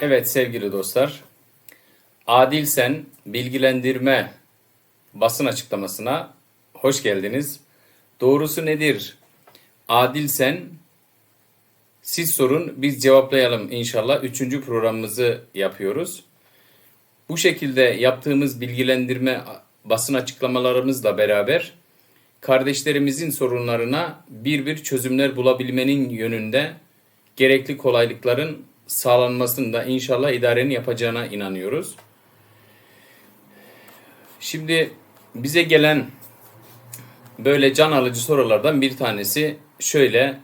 Evet sevgili dostlar. Adilsen bilgilendirme basın açıklamasına hoş geldiniz. Doğrusu nedir? Adilsen siz sorun biz cevaplayalım inşallah. Üçüncü programımızı yapıyoruz. Bu şekilde yaptığımız bilgilendirme basın açıklamalarımızla beraber kardeşlerimizin sorunlarına bir bir çözümler bulabilmenin yönünde gerekli kolaylıkların sağlanmasını da inşallah idarenin yapacağına inanıyoruz. Şimdi bize gelen böyle can alıcı sorulardan bir tanesi şöyle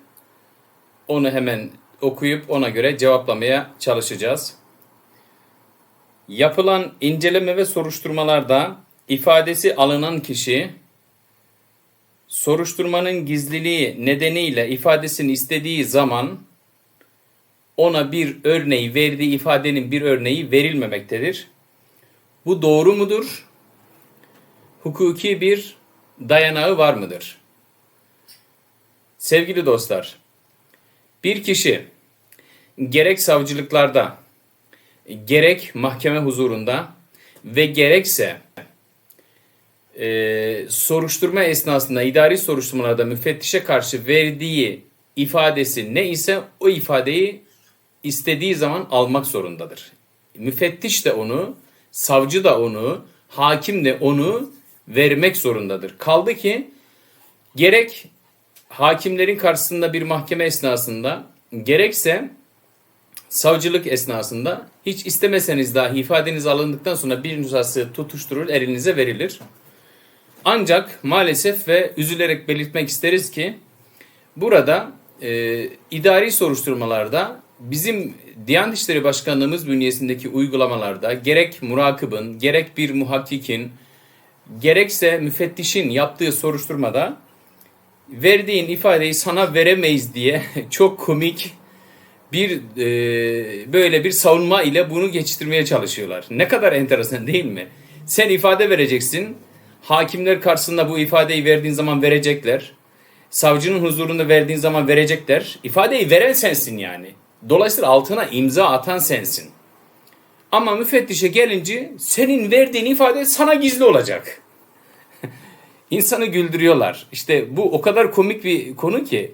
onu hemen okuyup ona göre cevaplamaya çalışacağız. Yapılan inceleme ve soruşturmalarda ifadesi alınan kişi soruşturmanın gizliliği nedeniyle ifadesini istediği zaman ona bir örneği verdiği ifadenin bir örneği verilmemektedir. Bu doğru mudur? Hukuki bir dayanağı var mıdır? Sevgili dostlar, bir kişi gerek savcılıklarda, gerek mahkeme huzurunda ve gerekse e, soruşturma esnasında idari soruşturmalarda müfettişe karşı verdiği ifadesi ne ise o ifadeyi istediği zaman almak zorundadır. Müfettiş de onu, savcı da onu, hakim de onu vermek zorundadır. Kaldı ki gerek hakimlerin karşısında bir mahkeme esnasında gerekse savcılık esnasında hiç istemeseniz dahi ifadeniz alındıktan sonra bir nüshası tutuşturur elinize verilir. Ancak maalesef ve üzülerek belirtmek isteriz ki burada e, idari soruşturmalarda bizim Diyanet İşleri Başkanlığımız bünyesindeki uygulamalarda gerek murakibin, gerek bir muhakkikin, gerekse müfettişin yaptığı soruşturmada verdiğin ifadeyi sana veremeyiz diye çok komik bir e, böyle bir savunma ile bunu geçiştirmeye çalışıyorlar. Ne kadar enteresan değil mi? Sen ifade vereceksin. Hakimler karşısında bu ifadeyi verdiğin zaman verecekler. Savcının huzurunda verdiğin zaman verecekler. İfadeyi veren sensin yani. Dolayısıyla altına imza atan sensin. Ama müfettişe gelince senin verdiğin ifade sana gizli olacak. İnsanı güldürüyorlar. İşte bu o kadar komik bir konu ki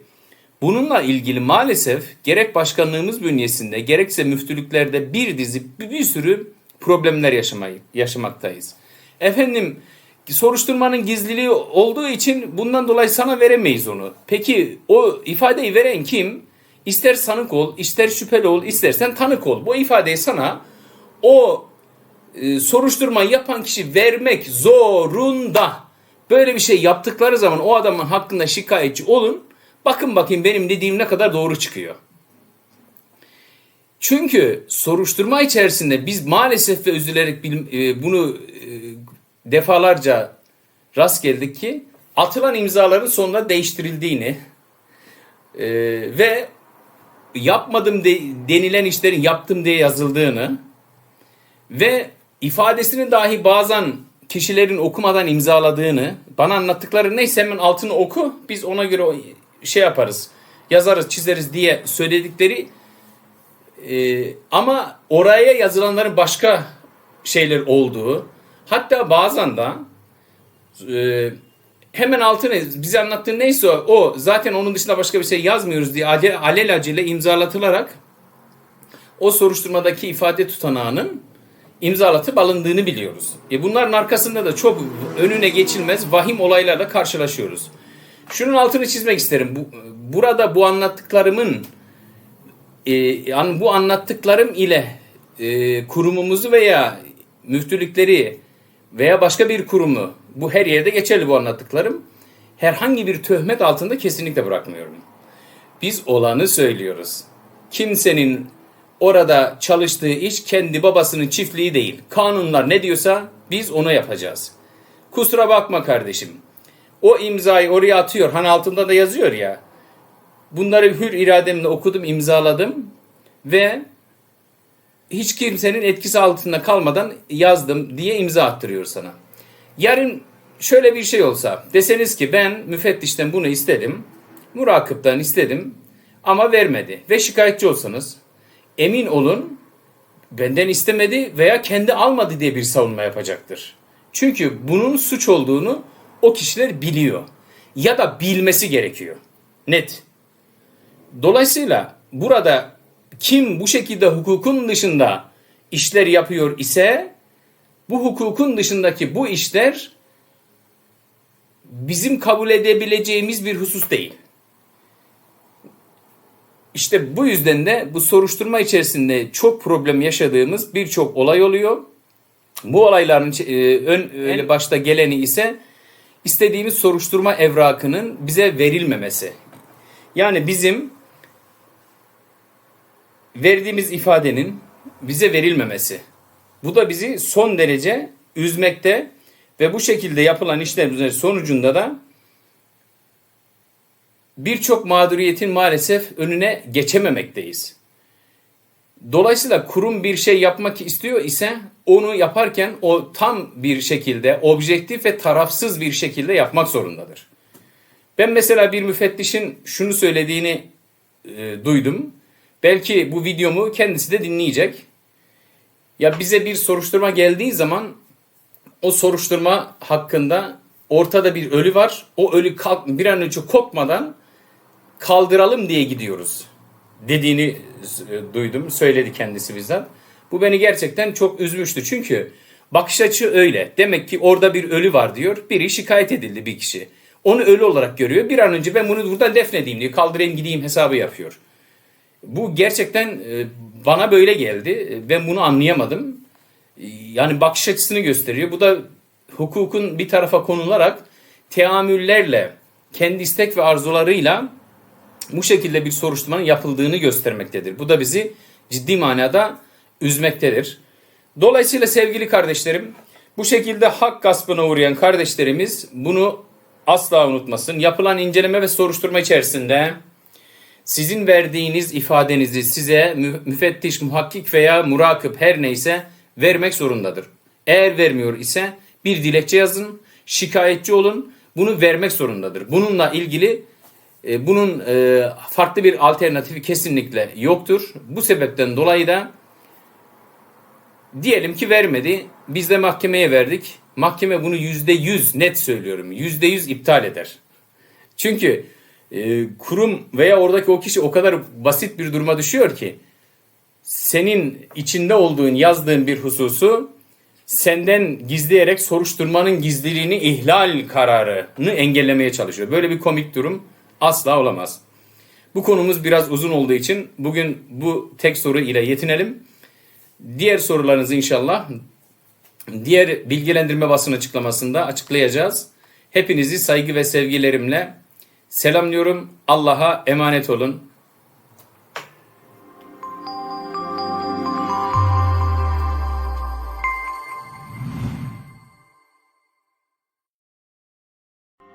bununla ilgili maalesef gerek başkanlığımız bünyesinde gerekse müftülüklerde bir dizi bir, sürü problemler yaşamayı, yaşamaktayız. Efendim soruşturmanın gizliliği olduğu için bundan dolayı sana veremeyiz onu. Peki o ifadeyi veren kim? İster sanık ol, ister şüpheli ol, istersen tanık ol. Bu ifadeyi sana o e, soruşturmayı yapan kişi vermek zorunda. Böyle bir şey yaptıkları zaman o adamın hakkında şikayetçi olun. Bakın bakayım benim dediğim ne kadar doğru çıkıyor. Çünkü soruşturma içerisinde biz maalesef ve üzülerek e, bunu e, defalarca rast geldik ki atılan imzaların sonunda değiştirildiğini e, ve yapmadım de, denilen işlerin yaptım diye yazıldığını ve ifadesini dahi bazen kişilerin okumadan imzaladığını bana anlattıkları neyse hemen altını oku biz ona göre şey yaparız yazarız çizeriz diye söyledikleri e, ama oraya yazılanların başka şeyler olduğu hatta bazen de e, hemen altına bize anlattığı neyse o, o zaten onun dışında başka bir şey yazmıyoruz diye alel, alelacele imzalatılarak o soruşturmadaki ifade tutanağının imzalatıp alındığını biliyoruz. E bunların arkasında da çok önüne geçilmez vahim olaylarla karşılaşıyoruz. Şunun altını çizmek isterim. Bu, burada bu anlattıklarımın e, bu anlattıklarım ile e, kurumumuzu veya müftülükleri veya başka bir kurumu bu her yerde geçerli bu anlattıklarım herhangi bir töhmet altında kesinlikle bırakmıyorum. Biz olanı söylüyoruz. Kimsenin orada çalıştığı iş kendi babasının çiftliği değil. Kanunlar ne diyorsa biz onu yapacağız. Kusura bakma kardeşim. O imzayı oraya atıyor. Hani altında da yazıyor ya. Bunları hür irademle okudum, imzaladım ve hiç kimsenin etkisi altında kalmadan yazdım diye imza attırıyor sana. Yarın şöyle bir şey olsa deseniz ki ben müfettişten bunu istedim, murakıptan istedim ama vermedi ve şikayetçi olsanız emin olun benden istemedi veya kendi almadı diye bir savunma yapacaktır. Çünkü bunun suç olduğunu o kişiler biliyor. Ya da bilmesi gerekiyor. Net. Dolayısıyla burada kim bu şekilde hukukun dışında işler yapıyor ise bu hukukun dışındaki bu işler bizim kabul edebileceğimiz bir husus değil. İşte bu yüzden de bu soruşturma içerisinde çok problem yaşadığımız birçok olay oluyor. Bu olayların e, ön öyle başta geleni ise istediğimiz soruşturma evrakının bize verilmemesi. Yani bizim verdiğimiz ifadenin bize verilmemesi. Bu da bizi son derece üzmekte ve bu şekilde yapılan işlerin sonucunda da birçok mağduriyetin maalesef önüne geçememekteyiz. Dolayısıyla kurum bir şey yapmak istiyor ise onu yaparken o tam bir şekilde objektif ve tarafsız bir şekilde yapmak zorundadır. Ben mesela bir müfettişin şunu söylediğini e, duydum. Belki bu videomu kendisi de dinleyecek. Ya bize bir soruşturma geldiği zaman o soruşturma hakkında ortada bir ölü var. O ölü kalk, bir an önce kopmadan kaldıralım diye gidiyoruz dediğini e, duydum. Söyledi kendisi bizzat. Bu beni gerçekten çok üzmüştü. Çünkü bakış açı öyle. Demek ki orada bir ölü var diyor. Biri şikayet edildi bir kişi. Onu ölü olarak görüyor. Bir an önce ben bunu buradan defnedeyim diyor. Kaldırayım gideyim hesabı yapıyor. Bu gerçekten e, bana böyle geldi. Ben bunu anlayamadım. E, Yani bakış açısını gösteriyor. Bu da hukukun bir tarafa konularak teamüllerle, kendi istek ve arzularıyla bu şekilde bir soruşturmanın yapıldığını göstermektedir. Bu da bizi ciddi manada üzmektedir. Dolayısıyla sevgili kardeşlerim, bu şekilde hak gaspına uğrayan kardeşlerimiz bunu asla unutmasın. Yapılan inceleme ve soruşturma içerisinde sizin verdiğiniz ifadenizi size mü- müfettiş, muhakkik veya murakip her neyse vermek zorundadır. Eğer vermiyor ise bir dilekçe yazın, şikayetçi olun, bunu vermek zorundadır. Bununla ilgili e, bunun e, farklı bir alternatifi kesinlikle yoktur. Bu sebepten dolayı da diyelim ki vermedi, biz de mahkemeye verdik. Mahkeme bunu yüzde yüz net söylüyorum, yüzde yüz iptal eder. Çünkü e, kurum veya oradaki o kişi o kadar basit bir duruma düşüyor ki senin içinde olduğun yazdığın bir hususu senden gizleyerek soruşturmanın gizliliğini ihlal kararını engellemeye çalışıyor. Böyle bir komik durum asla olamaz. Bu konumuz biraz uzun olduğu için bugün bu tek soru ile yetinelim. Diğer sorularınızı inşallah diğer bilgilendirme basın açıklamasında açıklayacağız. Hepinizi saygı ve sevgilerimle selamlıyorum. Allah'a emanet olun.